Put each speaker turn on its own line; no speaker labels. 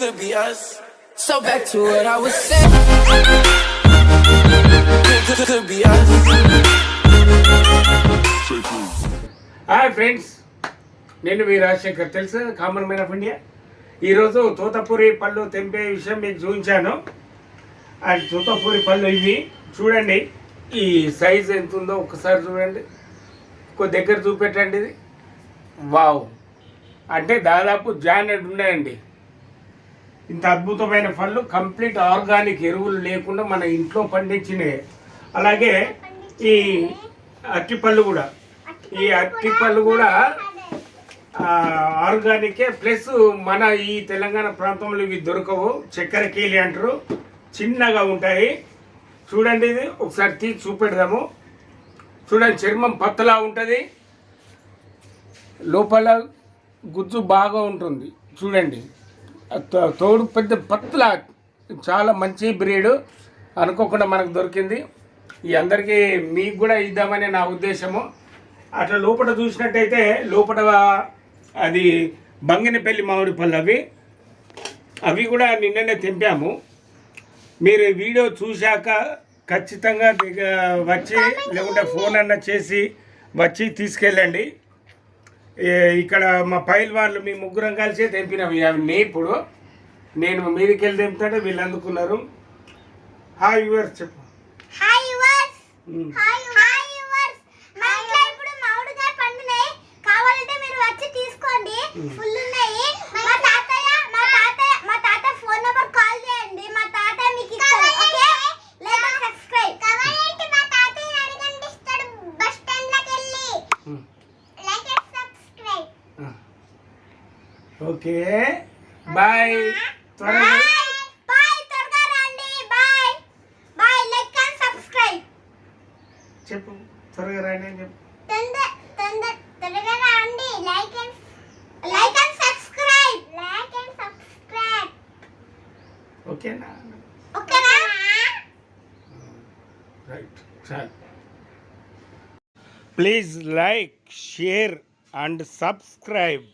could be us. So back to what I was saying. Could, could, could be us.
Hi friends నేను మీ రాజశేఖర్. తెలుసు? Common man of India ఈరోజు తోతపూరి పళ్ళు తెంపే విషయం మీకు చూపించాను. ఆ తోతపూరి పళ్ళు ఇవి చూడండి. ఈ సైజ్ ఎంత ఉందో ఒకసారి చూడండి. కొద్ది దగ్గర చూపెట్టండి ఇది. వావ్ అంటే దాదాపు జానెడ్ ఉన్నాయండి. ఇంత అద్భుతమైన పళ్ళు కంప్లీట్ ఆర్గానిక్ ఎరువులు లేకుండా మన ఇంట్లో పండించినవి అలాగే ఈ అరటిపళ్ళు కూడా. ఈ అరటిపళ్ళు కూడా ఆర్గానికే ప్లస్ మన ఈ తెలంగాణ ప్రాంతంలో ఇవి దొరకవు. చక్కెర కేలి అంటారు. చిన్నగా ఉంటాయి. చూడండి ఇది. ఒకసారి తీసి చూపెడదాము. చూడండి చర్మం పత్తలా ఉంటుంది. లోపల గుజ్జు బాగా ఉంటుంది. చూడండి. తోడు పెద్ద పత్తుల. చాలా మంచి బ్రీడ్ అనుకోకుండా మనకు దొరికింది. ఈ అందరికీ మీకు కూడా ఇద్దామని నా ఉద్దేశము. అట్లా లోపల చూసినట్టయితే లోపల అది బంగినపల్లి మామిడి పళ్ళు అవి. అవి కూడా నిన్ననే తెంపాము. మీరు వీడియో చూశాక ఖచ్చితంగా వచ్చి లేకుంటే ఫోన్ అన్న చేసి వచ్చి తీసుకెళ్ళండి. ఇక్కడ మా పైల్ వాళ్ళు మీ ముగ్గురం కలిసి తెంపినవి. అవి ఇప్పుడు. నేను మీదకి వెళ్ళి తెంపుతాడే వీళ్ళు అందుకున్నారు. హాయ్ యువర్ చెప్పు.
Hi yours. Hi hi yours మా ఇంట్లో ఇప్పుడు మామిడికాయ పండున్నాయి కావాలంటే మీరు వచ్చి తీసుకోండి. ఫుల్ ఉన్నాయి. మా తాతయ్య మా తాతయ్య మా తాతయ్య ఫోన్ నంబర్ కాల్ చేయండి. మా తాతయ్య మీకు ఇస్తాడు. ఓకే లైక్ అండ్ సబ్స్క్రైబ్ కావాలంటే మా తాతయ్య అడగండి ఇస్తాడు. బస్ స్టాండ్లోకి వెళ్ళి
ఉమ్.
Like and subscribe
okay. Bye. త్వరగా. చెప్పు. త్వరగా రాండి అని చెప్పు.
తొందర తొందర త్వరగా రండి. Like and like and subscribe. Like and subscribe.
ఓకేనా?
ఓకేనా?
రైట్. చాలు. Please like share and subscribe.